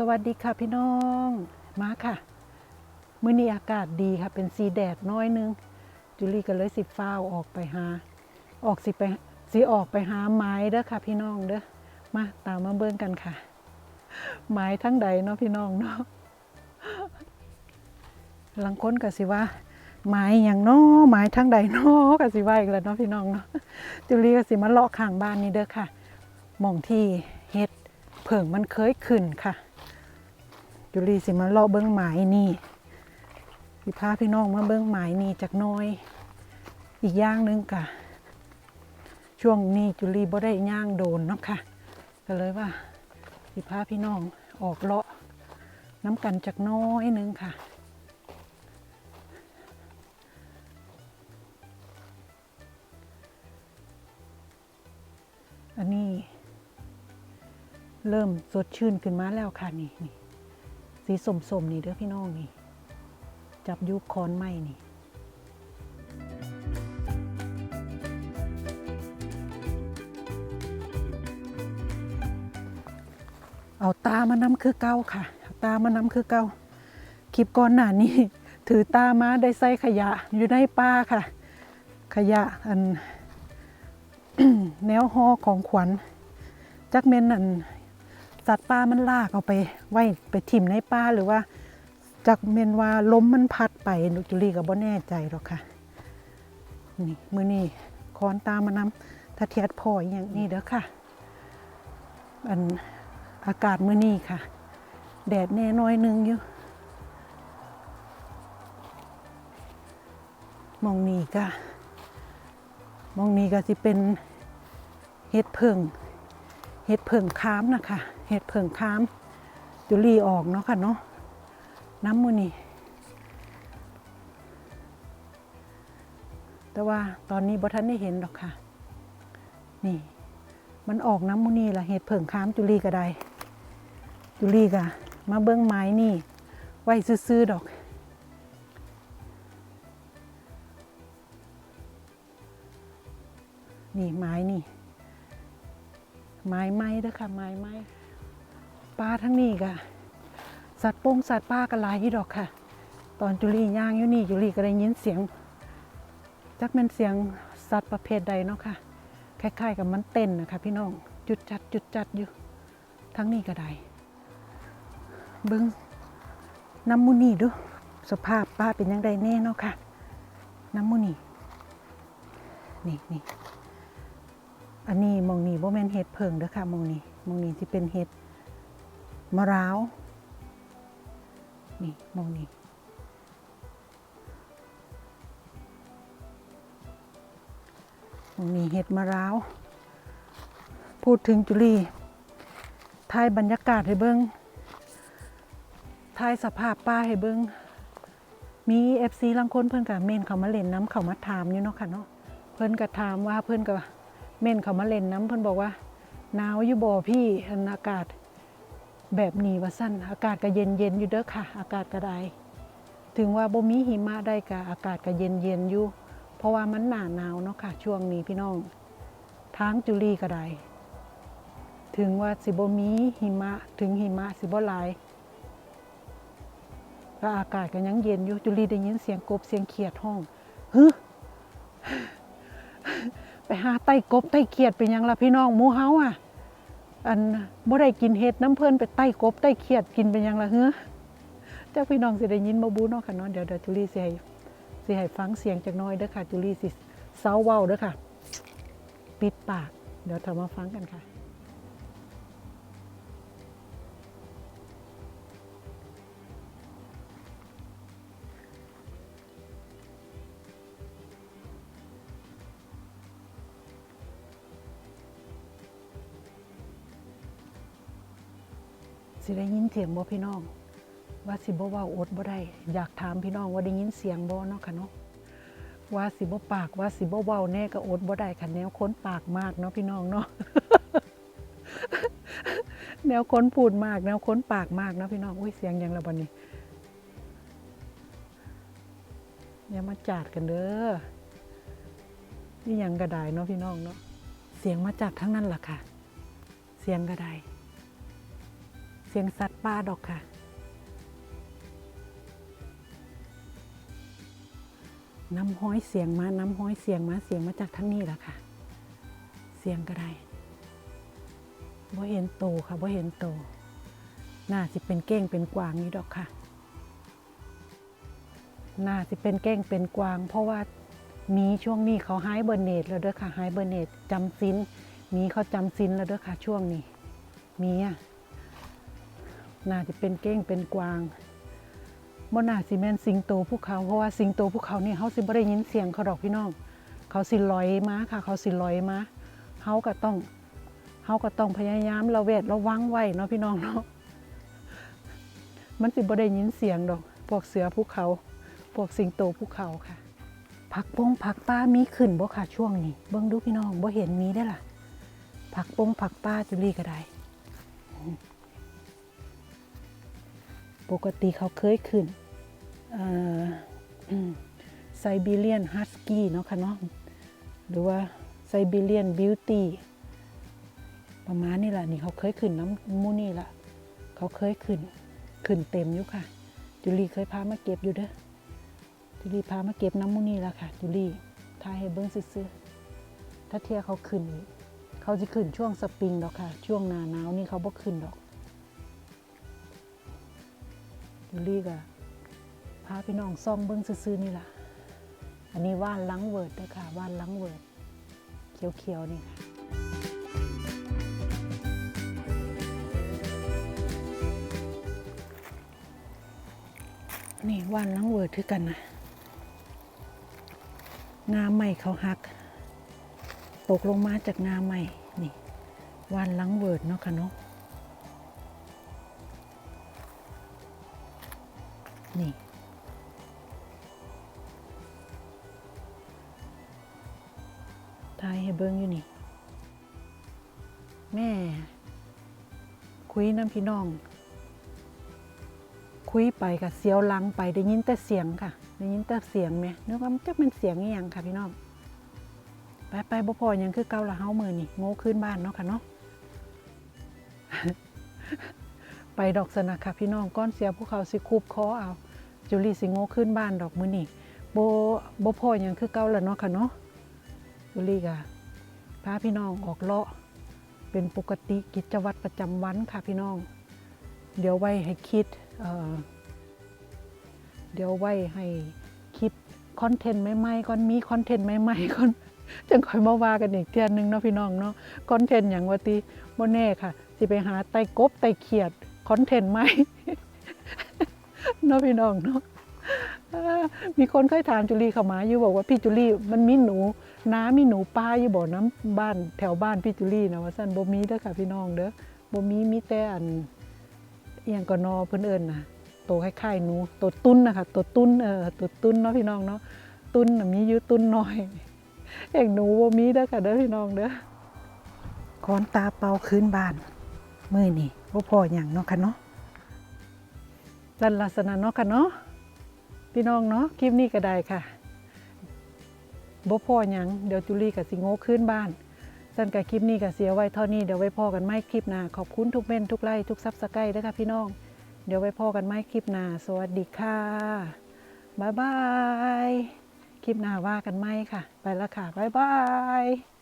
สวัสดีค่ะพี่น้อง มาค่ะ มื้อนี้อากาศดีค่ะ เป็นสีแดดน้อยนึง จุลีก็เลยสิฟ้าวออกไปหา ออกสิไปสิออกไปหาไม้เด้อค่ะ พี่น้องเด้อ มาตามมาเบิ่งกันค่ะ ไม้ทั้งใดเนาะพี่น้องเนาะลังค้นก็สิว่าไม้อย่างเนาะไม้ทั้งใดเนาะก็สิว่าอีกแล้วเนาะพี่น้องเนาะ จุลีก็สิมาเลาะข้างบ้านนี่เด้อค่ะ หมองที่เฮ็ดเผิงมันเคยขึ้นค่ะ จุลีสิมาเลาะเบิ้องหมายนี่สิพาพี่น้องมาเบิ้องหมายนี่จากน้อย อีกอย่างหนึงค่ะช่วงนี้จุลีบ่ได้ย่างโดนเนาะค่ะ ก็เลยว่าสิพาพี่น้องออกเลาะน้ำกันจากน้อยหนึงค่ะอันนี้เริ่มสดชื่นขึ้นมาแล้วค่ะนี่นี่ สีสมๆนี่เด้อพี่น้องนี่ จับยุคคอนไม้นี่เอาตามานำคือเก้าค่ะาตามานำคือเก้าคลิปก่อนหน้านี้ ถือตามาได้ใส่ขยะ อยู่ในป่าค่ะ ขยะอัน แนวหอของขวัญจักเมนอัน สัตว์ป่ามันลากเอาไปไว้ไปถิ่มในป่าหรือว่าจักเมนว่าล้มมันพัดไปนุจุลีก็บ่แน่ใจหรอกค่ะ นี่มือนี่คอนตามมานำถ้าเทียดพออย่างนี้เด้อค่ะ อันอากาศมือนี้ค่ะ แดดแน่น้อยนึงอยู่มองนี้ก็มองนี้ก็สิเป็นเห็ดเพิงเห็ดเพิงค้ามนะคะ เห็ดเพิงค้ามจุลีออกเนาะค่ะเนาะน้ำมือนี่แต่ว่าตอนนี้บ่ทันได้เห็นดอกค่ะ นี่ มันออกน้ำมูนี่ละเห็ดเพิงค้ามจุลีก็ได้จุลีก็มาเบิ้องไม้นี่ ไว้ซื้อๆดอกนี่ไม้นี่ ไม้ไม้เด้อค่ะ ไม้ไม้ ปลาทั้งนี้ก็สัตว์ปงสัตว์ป้าก็หลายอยู่ดอกค่ะ ตอนจุลีย่างอยู่นี่จุลีก็ได้ยินเสียง จักเป็นเสียงสัตว์ประเภทใดเนาะค่ะ คล้ายๆ กับมันเต้นนะคะพี่น้องจุดจัดจุดจัดอยู่ ทั้งนี้ก็ได้เบิ้งน้ำมูนี่ดูสภาพป้าเป็นยังไงแน่เนาะค่ะ น้ำมูนี่นี่นี่อันนี้มองนี่บ่แม่นเห็ดเพิงเด้อค่ะมองนี่มองนี่ที่เป็นเห็ด มะร้าวนี่มองนี่มองนี่เห็ดมะร้าว พูดถึงจุลีถ่ายบรรยากาศให้เบิ้งถ่ายสภาพป้าให้เบิ้งมีเอฟซีลังคนเพิ่อนกับเมนเขามาเล่นน้ำเขามาถามอยู่เนาะค่ะเนาะเพิ่อนก็ถามว่าเพิ่อนก็เม่นเขามาเล่นน้ำเพิ่อนบอกว่าหนาวอยู่บ่อพี่อากาศ แบบนี้ว่าสั้นอากาศก็เย็นเย็นอยู่เด้อค่ะ อากาศก็ได้ ถึงว่าบ่มีหิมะได้ก็อากาศก็เย็นเย็นอยู่ เพราะว่ามันหนาหนาวเนาะค่ะ ช่วงนี้พี่น้องทางจุลีก็ได้ ถึงว่าสิบ่มีหิมะถึงหิมะสิบ่หลายก็อากาศก็ยังเย็นอยู่จุลีได้ยินเสียงกบเสียงเขียดห้องฮึไปหาไต้กบไต้เขียดเป็นยังล่ะพี่น้องหมูเฮาอะ อันบ่ได้กินเห็ดน้ำเพิ่นไปไต้กบไต้เขียดกินเป็นยังละเฮ้อเจ้าพี่น้องสิได้ยินบ่บูเนาะค่ะเนาะเดี๋ยวเดี๋ยวจุลีสิให้สิให้ฟังเสียงจักน้อยเด้อค่ะจุลีสิเซาเว้าเด้อค่ะ ปิดปาก เดี๋ยวเรามาฟังกันค่ะ สิได้ยินเสียงบ่พี่น้อง ว่าสิบ่เว้าอดบ่ได้ อยากถามพี่น้องว่าได้ยินเสียงบ่เนาะค่ะเนาะว่าสิบ่ปากว่าสิบ่เว้าแน่ก็อดบ่ได้ค่ะแนวคนปากมากเนาะพี่น้องเนาะแนวคนพูดมากแนวคนปากมากเนาะพี่น้องอุ้ยเสียงยังละบัดนี้อย่ามาจาดกันเด้อนี่ยังก็ได้เนาะพี่น้องเนาะเสียงมาจากทั้งนั้นล่ะค่ะ เสียงก็ได้ สียงสียงสัตว์ป่าดอกค่ะ น้ำห้อยเสียงมา น้ำห้อยเสียงมา เสียงมาจากทั้งนี้แหละค่ะ เสียงก็ได้บ่เห็นโตค่ะบ่เห็นโตน่าสิเป็นเก้งเป็นกวางนี่ดอกค่ะ น่าสิเป็นเก้งเป็นกวาง เพราะว่ามีช่วงนี้เขาไฮเบอร์เนตแล้วเด้อค่ะไฮเบอร์เนตจำซินมีเขาจำซินแล้วเด้อค่ะช่วงนี้มีอะ น่าจะเป็นเก้งเป็นกวางบ่น่าสิแม่นสิงโตภูเขาเพราะว่าสิงโตภูเขานี่เฮาสิบ่ได้ยินเสียงเขาดอกพี่น้อง เขาสิลอยมาค่ะ เขาสิลอยมาเฮาก็ต้องเฮาก็ต้องพยายามระเวดระวังไว้เนาะพี่น้องเนาะมันสิบ่ได้ยินเสียงดอกพวกเสือภูเขา พวกสิงโตภูเขาค่ะผักปงผักป้ามีขึ้นบ่ค่ะช่วงนี้เบิ่งดูพี่น้องบ่เห็นมีได้ล่ะผักปงผักป้าจุลีก็ได้ ปกติเขาเคยขึ้นไซบีเรียนฮัสกี้เนาะค่ะเนาะหรือว่าไซบีเรียนบิวตี้ประมาณนี้แหละนี่เขาเคยขึ้นน้ำมูนี่ละเขาเคยขึ้นขึ้นเต็มอยู่ค่ะ จุลีเคยพามาเก็บอยู่เด้อจุลีพามาเก็บน้ำมูนี่ละค่ะ จุลีทายให้เบิ้งซื้อถ้าเทียเขาขึ้นเขาจะขึ้นช่วงสปริงดอกค่ะ ช่วงหนาหนาวนี่เขาบ่ขึ้นดอก ยูรี่ก็พาพี่น้องซองเบิ้งซื่อๆนี่ล่ะ อันนี้ว่านลังเวิร์ดด้วยค่ะว่านลังเวิร์ดเขียวๆนี่ค่ะนี่ว่านลังเวิร์ดคือกันนะงาใหม่เขาหัก ตกลงมาจากงาใหม่นี่ว่านลังเวิร์ดเนาะค่ะเนาะ นี่ ทายให้เบิ้งอยู่นี่ แม่ คุยน้ำพี่น้อง คุยไปกับเสียวลังไปได้ยินแต่เสียงค่ะ ได้ยินแต่เสียงไหมนึกว่ามันจะเป็นเสียงอย่างค่ะพี่น้อง ไปไปบ่พอยังคือเก่าละเฮามือนี่โง่ขึ้นบ้านเนาะค่ะเนาะไปดอกสนะค่ะพี่น้องก้อนเสียภูเขาสิคูบคอเอา จุลีสิงโง่ขึ้นบ้านดอกมือนี่โบโบพ่อยังคือเก่าและเนาะค่ะเนาะจุลีก็พาพี่น้องออกเลาะ เป็นปกติกิจวัตรประจำวันค่ะพี่น้อง เดี๋ยวไว้ให้คิดเเดี๋ยวไว้ให้คิดคอนเทนต์ใหม่ๆก่อนมีคอนเทนต์ใหม่ๆก่อนจังคอยมาว่ากันอีกเทื่อนึงเนาะพี่น้องเนาะคอนเทนต์อย่างว่าติบ่แน่ค่ะสิไปหาไตกบไตเขียดคอนเทนต์ใหม่ เนาะพี่น้องเนาะมีคนเคยถามจุลีเข้ามาอยู่บอกว่าพี่จุลีมันมีหนูน้ามีหนูป้าอยู่บ่น้ำบ้านแถวบ้านพี่จุลีนะว่าซั่นบ่มีเด้อค่ะพี่น้องเด้อบ่มีมีแต่อันอียงก็นอเพิ่นเอิ้นน่ะโตคล้ายๆหนูตัวตุ้นนะคะตัวตุ้นเออตัวตุ้นเนาะพี่น้องเนาะตุ้นน่ะมีอยู่ตุ้นน้อยเอกหนูบ่มีเด้อค่ะเด้อพี่น้องเด้อคอนตาเป่าคืนบ้านมื้อนี้บ่พอหยังเนาะค่ะเนาะ ลันลักษณะเนาะค่ะเนาะพี่น้องเนาะคลิปนี้ก็ได้ค่ะบ่พ่อหยังเดี๋ยวจุลีกับสิงโง่ขึ้นบ้านสั้นกับคลิปนี้กับเสียไว้เท่านี้เดี๋ยวไว้พ่อกันไม่คลิปหน้าขอบคุณทุกเม่นทุกไลค์ทุกซับสไครต์ด้วยค่ะพี่น้อง เดี๋ยวไว้พ่อกันไม่คลิปหน้าสวัสดีค่ะบ๊ายบายคลิปหน้าว่ากันไหมค่ะ ไปแล้วค่ะบ๊ายบาย